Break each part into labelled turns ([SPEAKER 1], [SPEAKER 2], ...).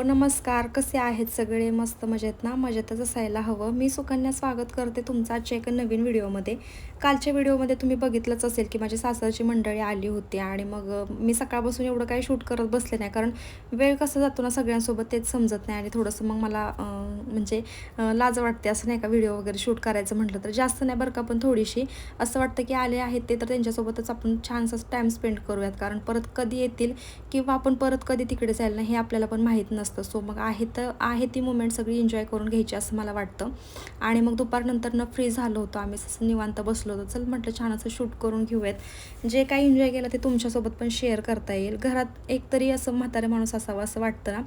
[SPEAKER 1] Hello नमस्कार कसे आहेत सगळे? मस्त मजेत ना? मजेतच असायला हवं. मी सुकन्या स्वागत करते तुमचा आजच्या एका नवीन व्हिडिओमध्ये. कालच्या व्हिडिओमध्ये तुम्ही बघितलंच असेल की माझी सासरची मंडळी आली होती आणि मग मी सकाळपासून एवढं काही शूट करत बसले नाही. कारण वेळ कसा जातो ना सगळ्यांसोबत तेच समजत नाही आणि थोडंसं मग मला म्हणजे लाज वाटते असं नाही का व्हिडिओ वगैरे शूट करायचं म्हटलं तर. जास्त नाही बरं का पण थोडीशी. असं वाटतं की आले आहेत ते तर त्यांच्यासोबतच आपण छानसा टाईम स्पेंड करूयात. कारण परत कधी येतील किंवा आपण परत कधी तिकडे जायला नाही हे आपल्याला पण माहीत नसतं. सो मग आहे तर आहे ती मुमेंट सगळी एन्जॉय करून घ्यायची असं मला वाटतं. आणि मग दुपारनंतरनं फ्री झालो होतो आम्ही असं निवांत बसलो होतो. चल म्हटलं छान असं शूट करून घेऊयात. जे काही एन्जॉय केलं ते तुमच्यासोबत पण शेअर करता येईल. घरात एकतरी असं म्हातारे माणूस असावा असं वाटतं ना.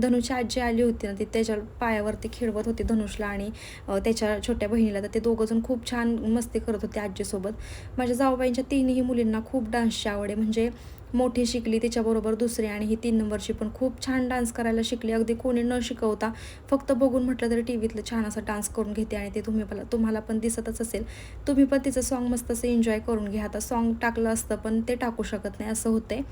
[SPEAKER 1] धनुची आजी आली होती ना ती त्याच्या पायावरती खेळवत होती धनुषला आणि त्याच्या छोट्या बहिणीला. तर ते दोघंजण खूप छान मस्ती करत होते आजीसोबत. माझ्या जाऊबाईंच्या तिन्ही मुलींना खूप डान्सची आवड आहे. म्हणजे मोठी शिकली तिच्याबरोबर दुसरी आणि ही तीन नंबरची पण खूप छान डान्स करायला शिकली. अगदी कोणी न शिकवता फक्त बघून म्हटलं तरी टी व्हीतलं छान असा डान्स करून घेते आणि ते तुम्ही मला तुम्हाला पण दिसतच असेल. तुम्ही पण तिचं सॉन्ग मस्त असं एन्जॉय करून घ्या. आता सॉन्ग टाकलं असतं पण ते टाकू शकत नाही असं होतंय.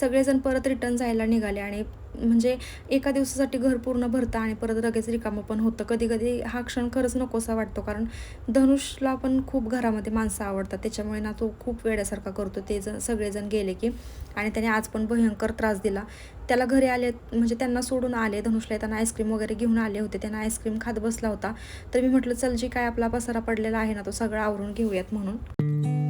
[SPEAKER 1] सगळेजण परत रिटर्न जायला निघाले आणि म्हणजे एका दिवसासाठी घर पूर्ण भरतं आणि परत लगेच रिकामं पण होतं. कधी कधी हा क्षण खरंच नकोसा वाटतो कारण धनुषला पण खूप घरामध्ये माणसं आवडतात. त्याच्यामुळे ना तो खूप वेड्यासारखा करतो. ते जण सगळेजण गेले की आणि त्याने आज पण भयंकर त्रास दिला. त्याला घरी आले म्हणजे त्यांना सोडून आले धनुषला येताना आईस्क्रीम वगैरे घेऊन आले होते. त्यांना आईस्क्रीम खात बसला होता. तर मी म्हटलं चल जी काय आपला पसारा पडलेला आहे ना तो सगळा आवरून घेऊयात म्हणून.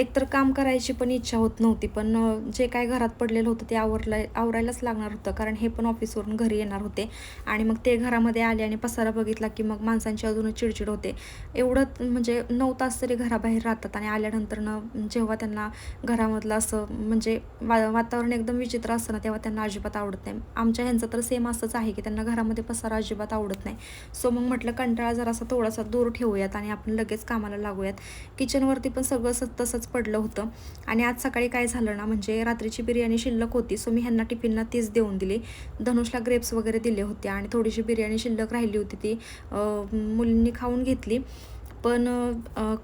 [SPEAKER 1] एकतर काम करायची पण इच्छा होत नव्हती पण जे काय घरात पडलेलं होतं ते आवरला आवरायलाच लागणार होतं कारण हे पण ऑफिसवरून घरी येणार होते. आणि मग ते घरामध्ये आले आणि पसारा बघितला की मग माणसांची अजूनच चिडचिड होते. एवढं म्हणजे नऊ तास तरी घराबाहेर राहतात आणि आल्यानंतरनं जेव्हा त्यांना घरामधलं असं म्हणजे वा वातावरण एकदम विचित्र असतं ना तेव्हा त्यांना अजिबात आवडत नाही. आमच्या ह्यांचं तर सेम असंच आहे की त्यांना घरामध्ये पसारा अजिबात आवडत नाही. सो मग म्हटलं कंटाळा जरासा थोडासा दूर ठेवूयात आणि आपण लगेच कामाला लागूयात. किचनवरती पण सगळं स- तसंच पडलं होतं. आणि आज सकाळी काय झालं ना म्हणजे रात्रीची बिर्याणी शिल्लक होती सो मी ह्यांना टिफिनला तीच देऊन दिली. धनुषला ग्रेप्स वगैरे दिले होते आणि थोडीशी बिर्याणी शिल्लक राहिली होती ती मुलींनी खाऊन घेतली. पण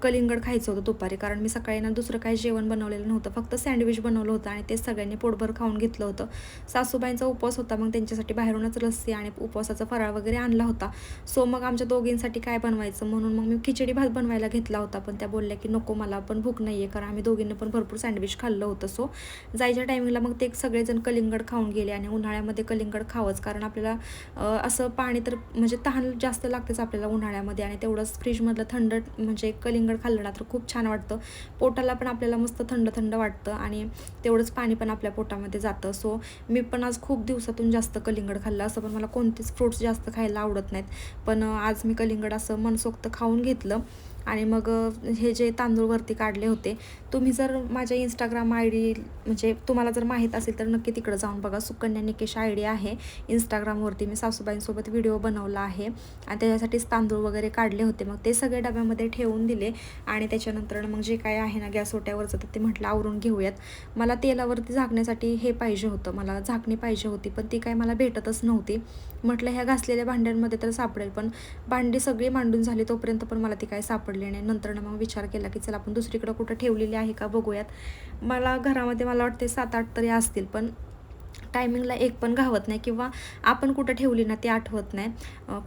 [SPEAKER 1] कलिंगड खायचं होतं दुपारी कारण मी सकाळी ना दुसरं काही जेवण बनवलेलं नव्हतं. फक्त सँडविच बनवलं होतं आणि ते सगळ्यांनी पोटभर खाऊन घेतलं होतं. सासूबाईंचा उपवास होता मग त्यांच्यासाठी बाहेरूनच लस्सी आणि उपवासाचा फराळ वगैरे आणला होता. सो मग आमच्या दोघींसाठी काय बनवायचं? म्हणून मग मी खिचडी भात बनवायला घेतला होता पण त्या बोलल्या की नको मला पण भूक नाही आहे कारण आम्ही दोघींनी पण भरपूर सँडविच खाल्लं होतं. सो जायच्या टायमिंगला मग ते सगळेजण कलिंगड खाऊन गेले आणि उन्हाळ्यामध्ये कलिंगड खावंच कारण आपल्याला असं पाणी तर म्हणजे तहान जास्त लागतेच आपल्याला उन्हाळ्यामध्ये आणि तेवढंच फ्रीजमधलं थंड म्हणजे कलिंगड खाल्लं ना तर खूप छान वाटतं. पोटाला पण आपल्याला मस्त थंड थंड वाटतं आणि तेवढंच पाणी पण आपल्या पोटामध्ये जातं. सो मी पण आज खूप दिवसातून जास्त कलिंगड खाल्लं. असं पण मला कोणतेच फ्रूट्स जास्त खायला आवडत नाहीत. पण आज मी कलिंगड असं मनसोक्त खाऊन घेतलं. आणि मग हे जे तांदूळ वरती काढले होते तुम्ही जर माझ्या इंस्टाग्राम आय डी म्हणजे तुम्हाला जर माहीत असेल तर नक्की तिकडं जाऊन बघा. सुकन्या निकेश आय डी आहे. इंस्टाग्रामवरती मी सासूबाईंसोबत व्हिडिओ बनवला आहे. आणि त्याच्यासाठीच तांदूळ वगैरे काढले होते. मग ते सगळे डब्यामध्ये ठेवून दिले. आणि त्याच्यानंतर मग जे काय आहे ना गॅस ओट्यावरचं तर ते म्हटलं आवरून घेऊयात. मला तेलावरती झाकण्यासाठी हे पाहिजे होतं. मला झाकणी पाहिजे होती पण ती काय मला भेटतच नव्हती. म्हटलं ह्या घासलेल्या भांड्यांमध्ये तर सापडेल पण भांडी सगळी मांडून झाली तोपर्यंत पण मला ती काय सापडली नाही नंतर मग विचार केला की चला आपण दुसरीकडं कुठं ठेवलेली आहे का बघूयात. मला घरामध्ये मला वाटते सात आठ तरी असतील पण टायमिंगला एक पण घावत नाही किंवा आपण कुठं ठेवली ना ती आठवत नाही.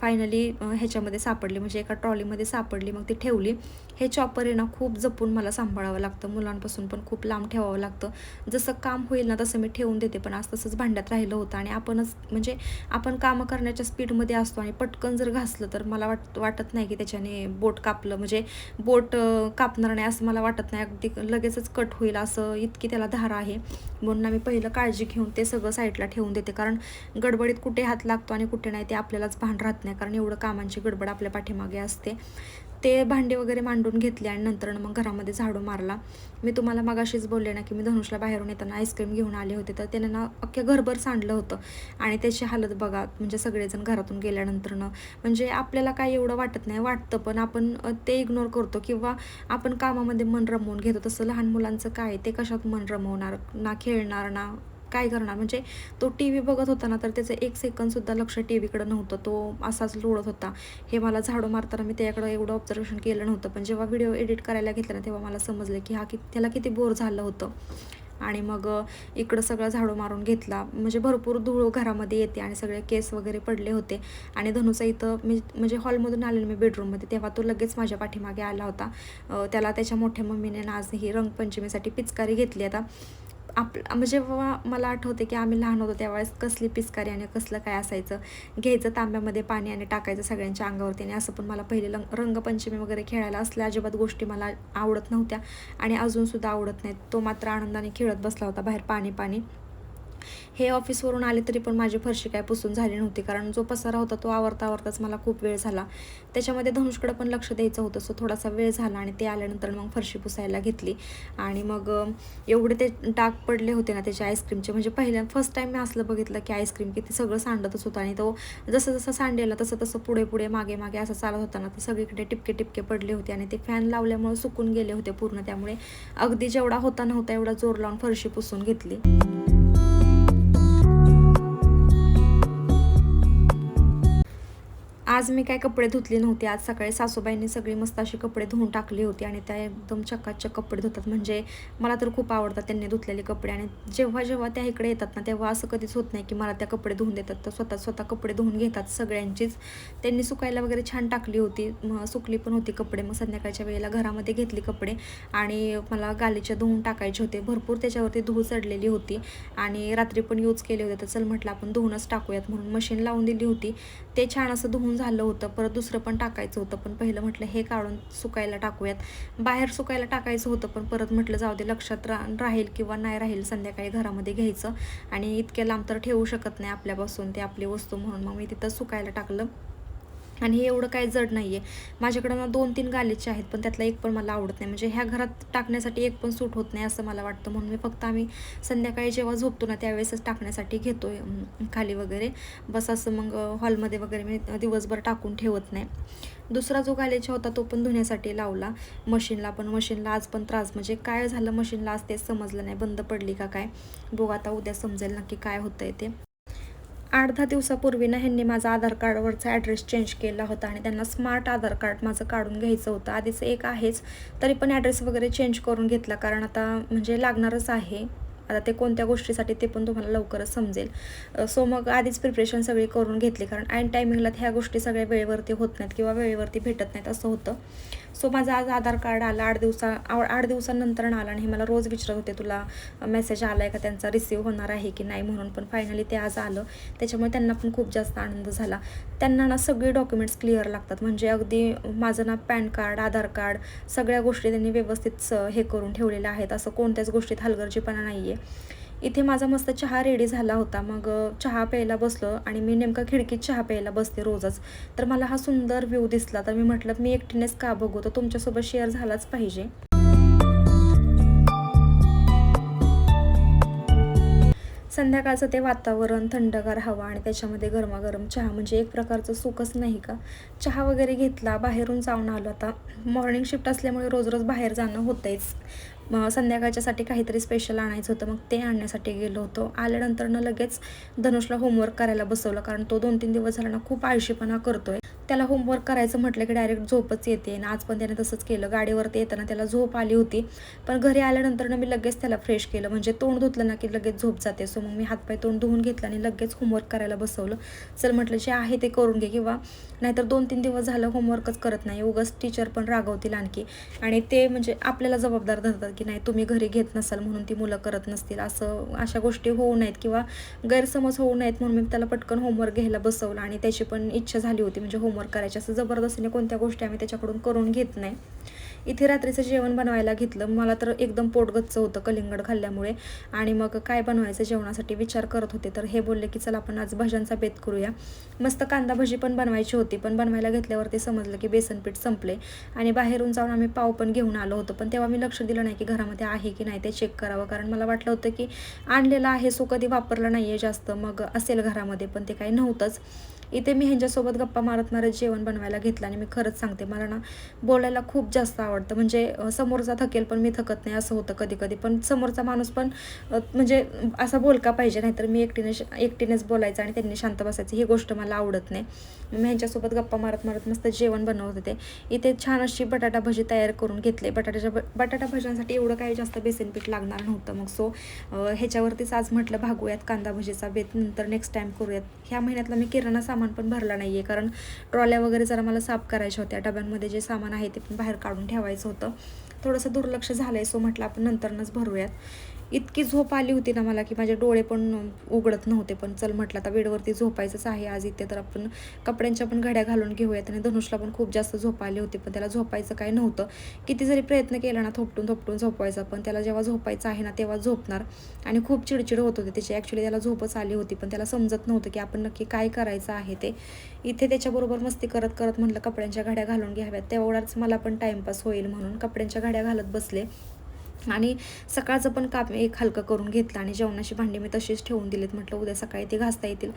[SPEAKER 1] फायनली ह्याच्यामध्ये सापडली म्हणजे एका ट्रॉलीमध्ये सापडली मग ती ठेवली. हे चॉपर आहे ना खूप जपून मला सांभाळावं लागतं. मुलांपासून पण खूप लांब ठेवावं लागतं. जसं काम होईल ना तसं मी ठेवून देते पण आज तसंच भांड्यात राहिलं होतं आणि आपणच म्हणजे आपण कामं करण्याच्या स्पीडमध्ये असतो आणि पटकन जर घासलं तर मला वाट वाटत नाही की त्याच्याने बोट कापलं. म्हणजे बोट कापणार नाही असं मला वाटत नाही. अगदी लगेचच कट होईल असं इतकी त्याला धार आहे. म्हणून आम्ही पहिलं काळजी घेऊन ते सगळं साईडला ठेवून देते. कारण गडबडीत कुठे हात लागतो आणि कुठे नाही ते आपल्यालाच भान राहत नाही. कारण एवढं कामांची गडबड आपल्या पाठीमागे असते. ते भांडे वगैरे मांडून घेतले आणि नंतर मग घरामध्ये झाडू मारला. मी तुम्हाला मगाशीच बोलले ना की मी धनुषला बाहेरून येताना आईस्क्रीम घेऊन आले होते. तर त्यानं ना अख्ख्या घरभर सांडलं होतं. आणि त्याची हालत बघा म्हणजे सगळेजण घरातून गेल्यानंतरनं. म्हणजे आपल्याला काय एवढं वाटत नाही. वाटतं पण आपण ते इग्नोर करतो किंवा आपण कामामध्ये मन रमवून घेतो. तसं लहान मुलांचं काय ते कशात मन रमवणार? ना खेळणार ना काय करणार? म्हणजे तो टी व्ही बघत होता ना तर त्याचं एक सेकंदसुद्धा लक्ष टी व्हीकडं नव्हतं. तो असाच लोळत होता. हे मला झाडू मारताना मी त्याकडं एवढं ऑब्झर्वेशन केलं नव्हतं. पण जेव्हा व्हिडिओ एडिट करायला घेतला ना तेव्हा मला समजलं की हा कि त्याला किती बोर झालं होतं. आणि मग इकडं सगळं झाडू मारून घेतला. म्हणजे भरपूर धूळ घरामध्ये येते आणि सगळे केस वगैरे पडले होते. आणि धनुचा इथं मी म्हणजे हॉलमधून आलेलं मी बेडरूममध्ये तेव्हा तो लगेच माझ्या पाठीमागे आला होता. त्याला त्याच्या मोठ्या मम्मीने आज ही रंगपंचमीसाठी पिचकारी घेतली आता. आप म्हणजे जेव्हा मला आठवते की आम्ही लहान होतो त्यावेळेस कसली पिचकारी आणि कसलं काय असायचं. घ्यायचं तांब्यामध्ये पाणी आणि टाकायचं सगळ्यांच्या अंगावरती आणि असं पण मला पहिले लंग रंगपंचमी वगैरे खेळायला असल्या अजिबात गोष्टी मला आवडत नव्हत्या. आणि अजूनसुद्धा आवडत नाहीत. तो मात्र आनंदाने खेळत बसला होता बाहेर पाणी पाणी. हे ऑफिसवरून आले तरी पण माझी फरशी काय पुसून झाली नव्हती. कारण जो पसारा होता तो आवरता आवरताच मला खूप वेळ झाला. त्याच्यामध्ये धनुषकडे पण लक्ष द्यायचं होतं. सो थोडासा वेळ झाला आणि ते आल्यानंतर मग फरशी पुसायला घेतली. आणि मग एवढे ते डाग पडले होते ना त्याच्या आईस्क्रीमचे. म्हणजे पहिल्या फर्स्ट टाईम मी असलं बघितलं की आईस्क्रीम किती सगळं सांडतच होतं. आणि तो जसं जसं सांडेला तसं तसं पुढे पुढे मागे मागे असं चालत होता ना ते सगळीकडे टिपके टिपके पडले होते. आणि ते फॅन लावल्यामुळे सुकून गेले होते पूर्ण. त्यामुळे अगदी जेवढा होता नव्हता एवढा जोर लावून फरशी पुसून घेतली. आज मी काय कपडे धुतले नव्हते. आज सकाळी सासूबाईंनी सगळी मस्त अशी कपडे धुवून टाकली होती आणि त्या एकदम चक्काचक कपडे धुतात. म्हणजे मला तर खूप आवडतात त्यांनी धुतलेले कपडे. आणि जेव्हा जेव्हा त्या इकडे येतात ना तेव्हा असं कधीच होत नाही की मला त्या कपडे धुवून देतात. तर स्वतः स्वतः कपडे धुवून घेतात सगळ्यांचीच. त्यांनी सुकायला वगैरे छान टाकली होती. मग सुकली पण होती कपडे. मग संध्याकाळच्या वेळेला घरामध्ये घेतली कपडे आणि मला गालीच्या धुवून टाकायचे होते. भरपूर त्याच्यावरती धूळ चढलेली होती आणि रात्री पण यूज केले होते. तर चल म्हटलं आपण धुवूनच टाकूयात म्हणून मशीन लावून दिली होती. ते छान असं धुवून झालं होतं परत दुसरं पण टाकायचं होतं पण पहिलं म्हटलं हे काढून सुकायला टाकूयात. बाहेर सुकायला टाकायचं होतं पण परत म्हटलं जाऊ दे लक्षात रा राहील किंवा नाही राहील संध्याकाळी घरामध्ये घ्यायचं. आणि इतक्या लांब तर ठेवू शकत नाही आपल्यापासून ते आपली वस्तू म्हणून. मग मी तिथं सुकायला टाकलं. आणि हे एवढं काय जड नाही आहे माझ्याकडं ना दोन तीन गालीचे आहेत पण त्यातला एक पण मला आवडत नाही. म्हणजे ह्या घरात टाकण्यासाठी एक पण सूट होत नाही असं मला वाटतं. म्हणून मी फक्त आम्ही संध्याकाळी जेव्हा झोपतो ना त्यावेळेसच टाकण्यासाठी घेतो आहे खाली वगैरे. बस असं मग हॉलमध्ये वगैरे मी दिवसभर टाकून ठेवत नाही. दुसरा जो गालीचा होता तो पण धुण्यासाठी लावला. मशीनला पण मशीनला आज पण त्रास. म्हणजे काय झालं मशीनला आज तेच समजलं नाही. बंद पडली का काय? बघू आता उद्या समजेल नक्की काय होतं आहे ते. आठ दहा दिवसापूर्वी ना ह्यांनी माझा आधार कार्डवरचा ॲड्रेस चेंज केला होता आणि त्यांना स्मार्ट आधार कार्ड माझं काढून घ्यायचं होतं. आधीच एक आहेच तरी पण ॲड्रेस वगैरे चेंज करून घेतला कारण आता म्हणजे लागणारच आहे. आता ते कोणत्या गोष्टीसाठी ते पण तुम्हाला लवकरच समजेल. सो मग आधीच प्रिपरेशन सगळी करून घेतली कारण ऐन टायमिंगला ह्या गोष्टी सगळ्या वेळेवरती होत नाहीत किंवा वेळेवरती भेटत नाहीत असं होतं. सो माझं आज आधार कार्ड आलं आठ दिवसा आव- आठ दिवसानंतर आलं आणि हे मला रोज विचारत होते तुला मेसेज आला आहे का त्यांचा? रिसिव्ह होणार आहे की नाही? म्हणून पण फायनली ते आज आलं. त्याच्यामुळे त्यांना पण खूप जास्त आनंद झाला. त्यांना ना सगळे डॉक्युमेंट्स क्लिअर लागतात. म्हणजे अगदी माझं ना पॅन कार्ड आधार कार्ड सगळ्या गोष्टी त्यांनी व्यवस्थित स- हे करून ठेवलेल्या आहेत. असं कोणत्याच गोष्टीत हलगर्जीपणा नाही आहे इथे माझा मस्त चहा रेडी झाला होता. मग चहा प्यायला बसलो आणि मी नेमका खिडकीत चहा प्यायला बसते रोजच. तर मला हा सुंदर व्ह्यू दिसला. तर मी म्हटलं मी एकटीनेच का बघू? तर तुमच्यासोबत शेअर झालाच पाहिजे. संध्याकाळचं ते वातावरण थंडगार हवा आणि त्याच्यामध्ये गरमागरम चहा म्हणजे एक प्रकारचं सुखच नाही का? चहा वगैरे घेतला बाहेरून जाऊन आलो. आता मॉर्निंग शिफ्ट असल्यामुळे रोज रोज बाहेर जाणं होतंच मग संध्याकाळच्यासाठी काहीतरी स्पेशल आणायचं होतं. मग ते आणण्यासाठी गेलो होतो. आल्यानंतरनं लगेच धनुषला होमवर्क करायला बसवलं. कारण तो दोन तीन दिवस झाला ना खूप आळशीपणा करतोय. त्याला होमवर्क करायचं म्हटलं की डायरेक्ट झोपच येते. आणि आज पण त्याने तसंच केलं. गाडीवरती येताना त्याला झोप आली होती. पण घरी आल्यानंतर मी लगेच त्याला फ्रेश केलं. म्हणजे तोंड धुतलं ना की लगेच झोप जाते. सो मग मी हातपाय तोंड धुवून घेतलं आणि लगेच होमवर्क करायला बसवलं. चल म्हटलं जे आहे ते करून घे किंवा नाहीतर दोन तीन दिवस झालं होमवर्कच करत नाही. उगाच टीचर पण रागवतील आणखी. आणि ते म्हणजे आपल्याला जबाबदार धरतात की नाही तुम्ही घरी घेत नसाल म्हणून ती मुलं करत नसतील. असं अशा गोष्टी होऊ नयेत किंवा गैरसमज होऊ नयेत म्हणून मी त्याला पटकन होमवर्क घ्यायला बसवलं. आणि त्याची पण इच्छा झाली होती. म्हणजे होमवर्क करायची असं जबरदस्तीने कोणत्या गोष्टी आम्ही त्याच्याकडून करून घेत नाही. इथे रात्रीचं जेवण बनवायला घेतलं मला तर एकदम पोटगच्च होतं कलिंगड खाल्ल्यामुळे. आणि मग काय बनवायचं जेवणासाठी विचार करत होते तर हे बोलले की चला आपण आज भज्यांचा बेत करूया. मस्त कांदा भजी पण बनवायची होती पण बनवायला घेतल्यावरती समजलं की बेसनपीठ संपले. आणि बाहेरून जाऊन आम्ही पाव पण घेऊन आलो होतो पण तेव्हा मी लक्ष दिलं नाही की घरामध्ये आहे की नाही ते चेक करावं. कारण मला वाटलं होतं की आणलेलं आहे सो कधी वापरलं नाही आहे जास्त मग असेल घरामध्ये पण ते काही नव्हतंच. इथे मी ह्यांच्यासोबत गप्पा मारत मारत जेवण बनवायला घेतलं आणि मी खरंच सांगते मला ना बोलायला खूप जास्त आवडतं. म्हणजे समोरचा थकेल पण मी थकत नाही असं होतं कधी कधी पण समोरचा माणूस पण म्हणजे असा बोलका पाहिजे नाहीतर मी एकटीने एकटीनेच बोलायचं आणि त्यांनी शांत बसायचं ही गोष्ट मला आवडत नाही. मी ह्यांच्यासोबत गप्पा मारत मारत मस्त जेवण बनवत होते. इथे छान अशी बटाटा भजी तयार करून घेतले. बटाट्याच्या बटाटा भज्यांसाठी एवढं काही जास्त बेसन पीठ लागणार नव्हतं. मग सो ह्याच्यावरतीच आज म्हटलं भागूयात कांदा भजीचा बेत नंतर नेक्स्ट टाईम करूयात. ह्या महिन्यातला मी किराणा सामान सामान पण भरला नाही आहे कारण ट्रॉल्या वगैरे जरा मला साफ करायच्या होत्या. डब्यांमध्ये जे सामान आहे ते पण बाहेर काढून ठेवायचं होतं. थोडंसं दुर्लक्ष झालं आहे सो म्हटलं आपण नंतरनंच भरूयात. इतकी झोप आली होती ना मला की माझे डोळे पण उघडत नव्हते पण चल म्हटलं आता बेडवरती झोपायचंच आहे आज इथे तर आपण कपड्यांच्या पण घड्या घालून घेऊयात. आणि धनुषला पण खूप जास्त झोप आली होती पण त्याला झोपायचं काय नव्हतं. किती जरी प्रयत्न केला ना थोपटून थोपटून झोपायचा पण त्याला जेव्हा झोपायचं आहे ना तेव्हा झोपणार. आणि खूप चिडचिड होत होती त्याची ॲक्च्युली त्याला झोपच आली होती पण त्याला समजत नव्हतं की आपण नक्की काय करायचं आहे ते. इथे त्याच्याबरोबर मस्ती करत करत म्हटलं कपड्यांच्या घड्या घालून घ्याव्यात. तेवढाच मला पण टाईमपास होईल म्हणून कपड्यांच्या घड्या घालत बसले. आणि सकाळचं पण काम एक हलकं करून घेतलं आणि जेवणाची भांडी मी तशीच ठेवून दिलीत. म्हटलं उद्या सकाळी ती घासता येतील.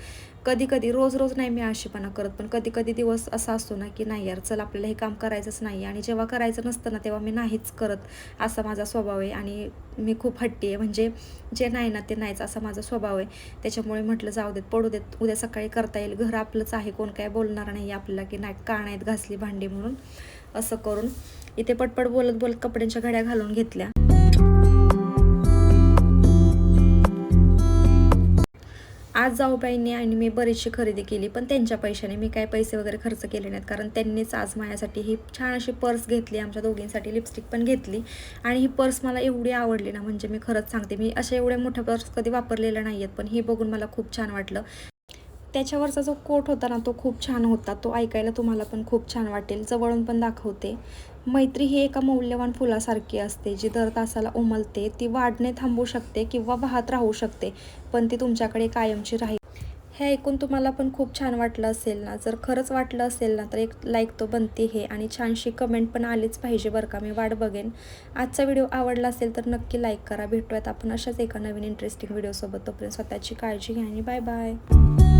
[SPEAKER 1] कधी कधी रोज रोज नाही मी आळशीपणा करत पण कधी कधी दिवस असा असतो ना की नाही यार चल आपल्याला हे काम करायचंच नाही आणि जेव्हा करायचं नसतं ना तेव्हा मी नाहीच करत असा माझा स्वभाव आहे. आणि मी खूप हट्टी आहे. म्हणजे जे नाही ना ते नाहीच असा माझा स्वभाव आहे. त्याच्यामुळे म्हटलं जाऊ देत पडू देत उद्या सकाळी करता येईल. घर आपलंच आहे. कोण काय बोलणार नाही आपल्याला की नाही का नाहीत घासली भांडी म्हणून. असं करून इथे पटपट बोलत बोलत कपड्यांच्या घड्या घालून घेतल्या. आज जाऊबाईंनी आणि मी बरीचशी खरेदी केली पण त्यांच्या पैशाने मी काय पैसे वगैरे खर्च केले नाहीत. कारण त्यांनीच आज माझ्यासाठी ही छान अशी पर्स घेतली आमच्या दोघींसाठी लिपस्टिक पण घेतली. आणि ही पर्स मला एवढी आवडली ना म्हणजे मी खरंच सांगते मी अशा एवढ्या मोठ्या पर्स कधी वापरलेल्या नाही आहेत पण ही बघून मला खूप छान वाटलं. त्याच्यावरचा जो कोट होता ना तो खूप छान होता. तो ऐकायला तुम्हाला पण खूप छान वाटेल. जवळून पण दाखवते. मैत्री ही एका मौल्यवान फुलासारखी असते जी दर तासाला उमलते. ती वाढणे थांबू शकते किंवा वाहत राहू शकते पण ती तुमच्याकडे कायमची राहील. हे ऐकून तुम्हाला पण खूप छान वाटलं असेल ना? जर खरंच वाटलं असेल ना तर एक लाईक तो बनते हे आणि छानशी कमेंट पण आलीच पाहिजे बरं का? मी वाट बघेन. आजचा व्हिडिओ आवडला असेल तर नक्की लाईक करा. भेटूयात आपण अशाच एका नवीन इंटरेस्टिंग व्हिडिओसोबत तोपर्यंत स्वतःची काळजी घ्या आणि बाय बाय